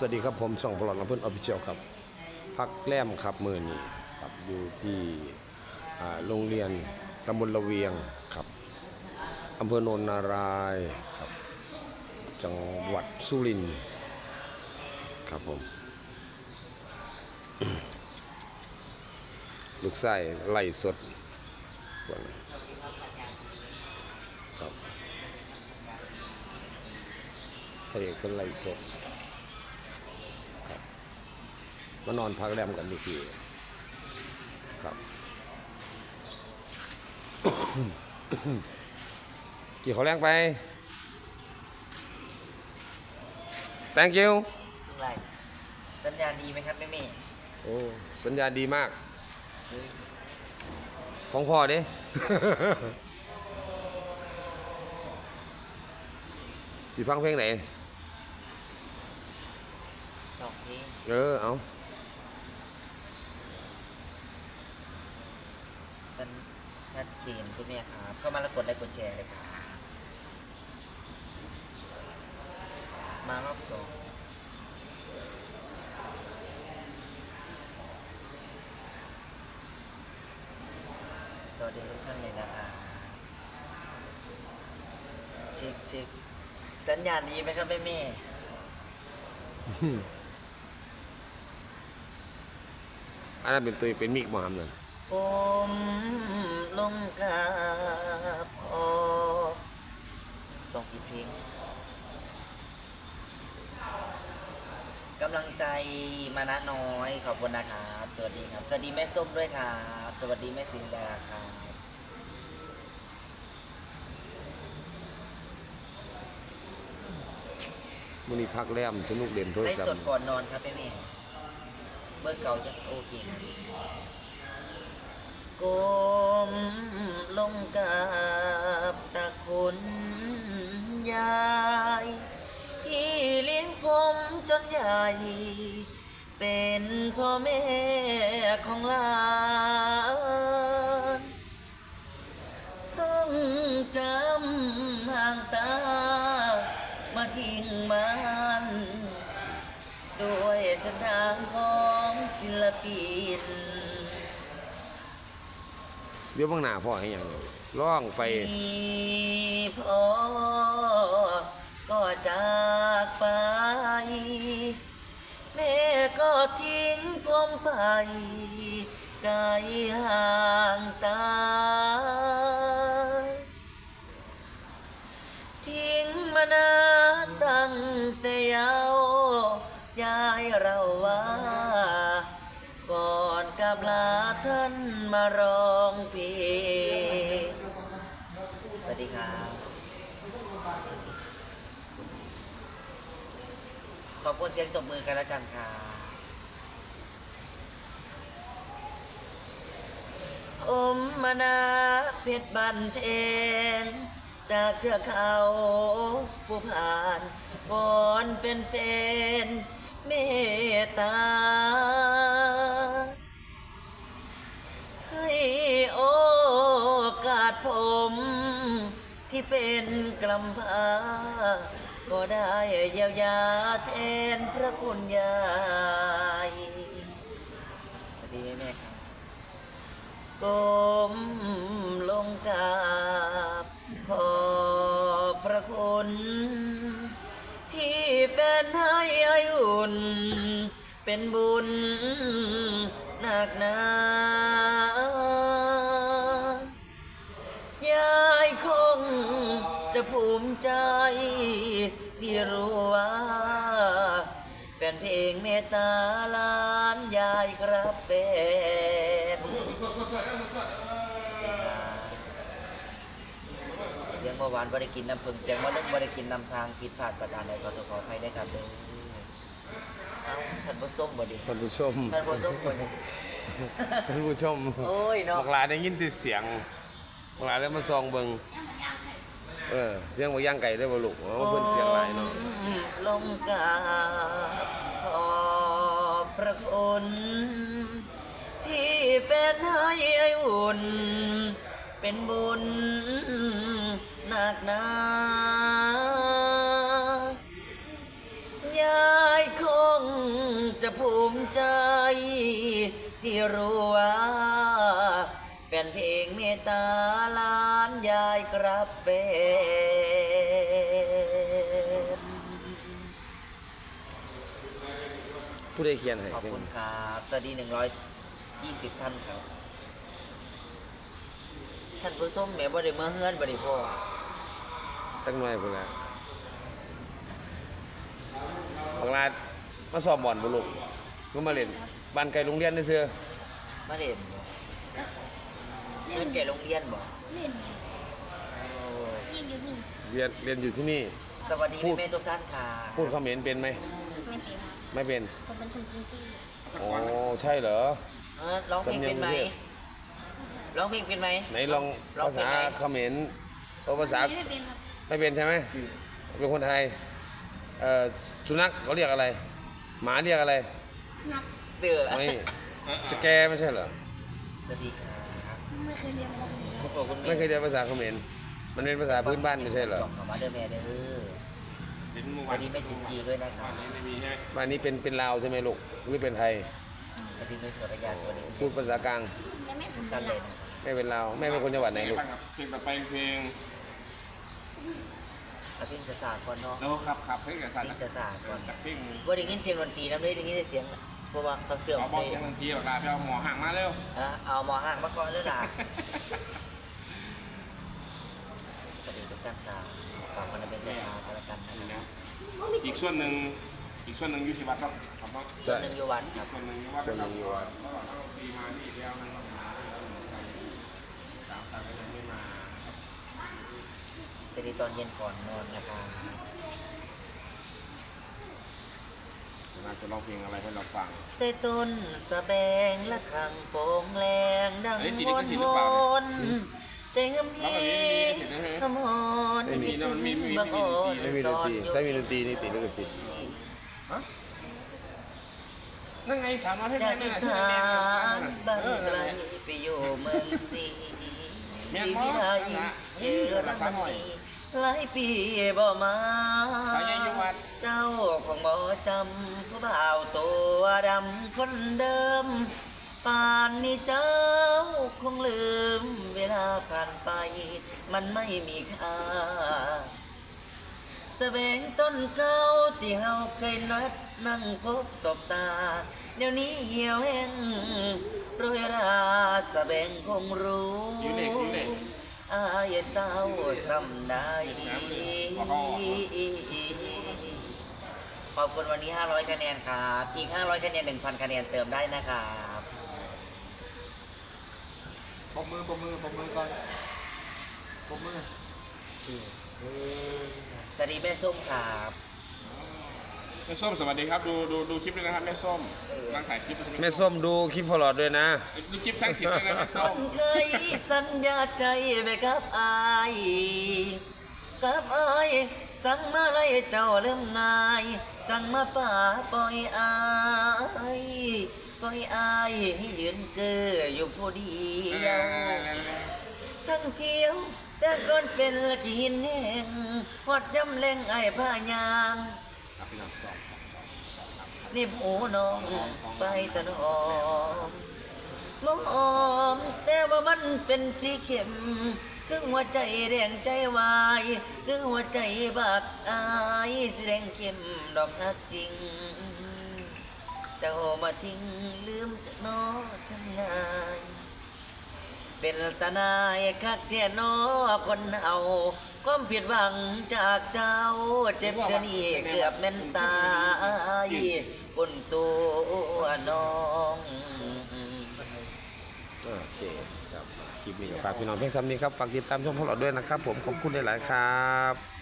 สวัสดีครับผมช่องพลอดลำเพื่อนออฟฟิเชียลครับ พักแรมครับมือนี้ครับอยู่ที่โรงเรียนตำบลละเวียงครับอำเภอโนนนารายครับ จังหวัดสุรินทร์ครับผมลูกไส้ไล่สดครับพระเอกเป็นไล่สด มานอนพักแรมกันดีทีครับกี่เขาวแรงไป thank you อะไรสัญญาณดีไหมครับแม่เม่โอ้สัญญาณดีมาก ของพ่อเด้ สิฟังเพลงไหน ดอกนี้ เออ เอา สัญชัดเจนคุณแม่ครับเข้ามาแล้วกดไลค์กดแชร์เลยครับมารอบสองสวัสดีทุกท่านเลยนะครับเช็คเช็คสัญญาณดีไหมครับแม่เม่อันนั้นเป็นตัวเป็นมิกมอฮัมนั่น ผมลงกราบขอส่งกี่เพลงกำลังใจมานะน้อยขอบคุณนะครับสวัสดีครับ สวัสดีแม่ส้มด้วยครับสวัสดีแม่สินดาครับมันนี้พักแรมสนุกเด่นโทรได้ศัพสดท์ก่อนนอนครับแม่เม่เบอร์เก่าจะโอเคครับ ก้มลงกราบตะคุณยาย ที่เลี้ยงผมจนใหญ่ เป็นพ่อแม่ของหลานต้องจำห่างตา มาทิ้งมันด้วยเส้นทางของศิลปิน ดี๋ยวบางหน้าพ่อให้ยังร้องไปพ่อก็จากไป แม่ก็ทิ้งผมไปไกลห่างตาทิ้งมานาน ขอบคุณเสียงตบมือกันแล้วกันค่ะ อมมานาเพชรบันเทงจากเทือกเขาผู้ผ่านวอนเป็นเฟนเมตตา ให้โอกาสผมที่เป็นกลำพา ก็ได้เยียวยาแทนพระคุณยายสวัสดีแม่ครับก้มลงกราบขอบพระคุณ ที่เป็นให้อายุนเป็นบุญหนักหนายายคงจะภูมิใจ รู้ว่า แฟนเพลงเมตตาล้านยายครับแฟนเสียงเมื่อวานบ่ได้กินน้ำผึ้งเสียงว่าลุ่มบ่ได้กินน้ำทางผิดพลาดประการใดขอตัวขออภัยได้ครับเด้อเอ้าท่านผู้ชมบ่ดีท่านผู้ชมท่านผู้ชมบ่ดีท่านผู้ชมโอ้ยเนาะบักหลาได้ยินแต่เสียงบักหลาได้มาซองเบิง เออเสียงว่าย่างไก่ได้บ่ลูกอ๋อเพิ่นเสียงหลายเนาะลงกาขอพระคุณที่เป็นให้อุ่น เป็นบุญหนักนายายคงจะภูมิใจ ที่รู้ว่าแฟนเพลงเมตตาลา รับแฟนผู้ใดเขียนให้ขอบคุณครับ สวัสดี120ท่านครับ ท่านผู้ชมแม่บ่ได้มาเฮือนบ่ได้พ่อตั้งหน่อยพุ่นละบางลาดมาสอบบอลบุลูกก็มาเล่นบ้านไกลโรงเรียนนี่เสือมาเล่นเพื่อนแก่โรงเรียนบ่ เล่นไงโอ้เล่นอยู่นี่เรียนเรียนอยู่ที่นี่ สวัสดีพูด แม่ๆทุกท่านค่ะพูดเขมรเป็นไหม ไม่เป็นไม่เป็นผมเป็นคนกรุงเทพอ๋อใช่เหรอ เออร้องเพลงเป็นไหมสำเนียงกรุงเทพร้องเพลงเป็นไหมไหนลองร้องภาษาเพลงไหนเขมรเออภาษาไม่เป็นครับไม่เป็นใช่ไหมเป็นคนไทยเอ่อสุนัขเขาเรียกอะไร หมาเรียกอะไรนักเตือไม่จะแกไม่ใช่เหรอสวัสดีครับไม่เคยเรียนภาษาเขมรคุณปู่คุณไม่เคยเรียนภาษาเขมร มันเป็นภาษาพื้นบ้านไม่ใช่เหรอขอมาเด้อแม่เด้อเป็นเมื่อสวัวันสดีแม่จินจีด้วยนะครับ วันนี้ไม่มีใช่ไหมบ้านนี้เป็นเป็นลาวใช่ไหมลูกหรือเป็นไทยสวัสดีแม่สุรยาสวัสดีพูดภาษากลางและแม่ผมกันเป็นเลยหนะลักแม่เป็นลาวแม่เป็นคนจังหวัดไหนลูก ครับเพลงต่อไปเพลงเอาเพลงจะสาก่อนเนาะ แล้วขับขับเพลงกับสัตว์เพลงจะสาก่อน จากเพลงว่าได้ยินเสียงดนตรีนะไม่ได้ยินเสียงเพราะว่าเขาเสื่อมเอาบไปอกยังเกี่ยวลาไปเอาหมอห่างมาเร็วอะเอาหมอห่างมาก่อนเลยล่ะ สวัสดีทุกท่านค่ะฝากมันเป็นจะสากันแล้วกันนะนี่ครันะบอีกส่วนหนึ่งอีกส่วนหนึ่งอยู่ที่วัดเนาะครับเนาะส่วนหนึ่งอยู่วัดครับ ส่วนหนึ่งอยู่วัดส่วนหนึ่งอยู่วัดก็ต้องปีมาที่เดียวนึงสามตันก็ยังไม่มาสวัสดีตอนเย็นก่อนนอนนะครับน่าจะร้องเพลงอะไรให้เราฟังใต้ต้นสะแบงและขังโป่งแรงดังเอ้ยติดวลิอขนสิทธิ์หวรือเปล่าอน ใจเงมฮีทำหอนไม่มีคิดถึงไม่มีบางคนไม่มีดนตรีถ้ามีดนตรีนี่ติดลิขสิทธิ์นั่นไงสามน้อยเพลงจากนั่อีนแหละสาชื่อเพลงนบ้านไกลไปอยู่เมืองสีที่วิไลเยอรมนีหลายปีบ่มาสาวใหญ่อยู่วัดเจ้าของบ่จำผู้บ่าวตัวดำคนเดิม ป่านนี้เจ้าคงลืมเวลาผ่านไป มันไม่มีค่าแสวงต้นเก่าที่เฮาเคยนัดนั่งพบศบตา เดี๋ยวนี้เหี่ยวแห้งโรยราแสวงคงรู้อยู่เหล็กอยู่เหล็กอายเศร้าสำได้ขอบคุณวันนี้ 500 คะแนนครับ อีก 500 คะแนน 1,000 คะแนนเติมได้นะครับ ปมมือปมมือปมมือก่อนปมมือสวัสดีแม่ส้มครับแม่ส้มสวัสดีครับดูดูดูคลิปด้วยนะครับแม่ส้มกำลังถ่ายคลิปแม่ส้มดูคลิปพอลอดด้วยนะดูคลิปช่างศิลป์ด้วยนะแม่ส้มเคยสัญญาใจไปกับอายกับอายสั่งมาไล่เจ้าเริ่มง่าย สั่งมาป่าปล่อยอาย ปล่อยอายให้ยืนเกออยู่ผู้เดียว ทั้งเที่ยวแต่ก่อนเป็นละกินแหงหอดยำแรงไอ้ผ้ายางนี่หูน้องไปตะนอมมองออม แต่ว่ามันเป็นสีเข็มครึ่งหัวใจแดงใจวายครึ่งหัวใจบักอายสีแดงเข้มดอกฮักจริง เจ้ามาทิ้งลืมจะนอจังไงเป็นตานายคักเทียนอคนเอาความผิดหวังจากเจ้าเจ็บเท่านี้เกือบแม่นตายบนตัวน้องโอเคครับคลิปนี้ฝากพี่น้องเพียงซ้ำนี้ครับฝากติดตามชมพวกเราด้วยนะครับ ผมขอบคุณหลายๆครับ